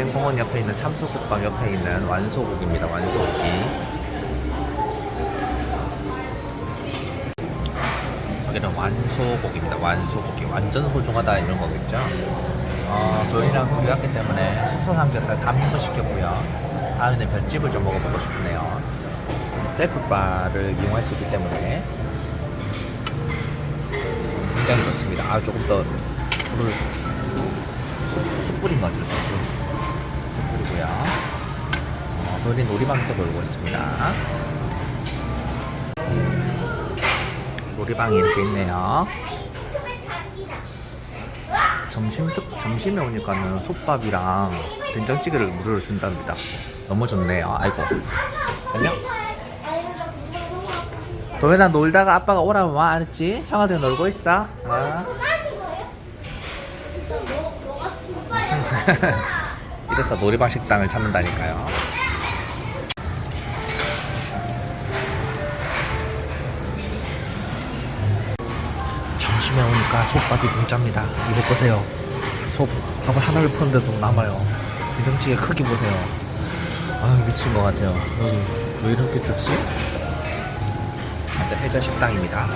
유엔공원 옆에 있는 참수국밥 옆에 있는 완소국입니다. 완소국이. 여기는 완소고기입니다. 완소고기. 완전 소중하다 이런 거겠죠. 어, 도현이랑 둘이 왔기 때문에 수선 삼겹살 3인분 시켰고요. 다음에는 별집을 좀 먹어보고 싶네요. 셀프바를 이용할 수 있기 때문에 굉장히 좋습니다. 아 조금 더 불을 숯, 숯불인 것 같아요. 숯불. 도현이 놀이방에서 놀고 있습니다. 놀이방이 이렇게 있네요. 점심 특 점심에 오니까는 솥밥이랑 된장찌개를 무료로 준답니다. 너무 좋네요. 아이고. 안녕. 도현아 놀다가 아빠가 오라면 와 알았지? 형아들 놀고 있어. 어? 이래서 놀이방 식당을 찾는다니까요. 점심에 오니까 솥밥이 공짜입니다. 이거 보세요. 솥 밥을 하나를 푸는데도 남아요. 된장찌개 크기 보세요. 아 미친 것 같아요. 여기 왜 이렇게 좋지? 완전 해저 식당입니다.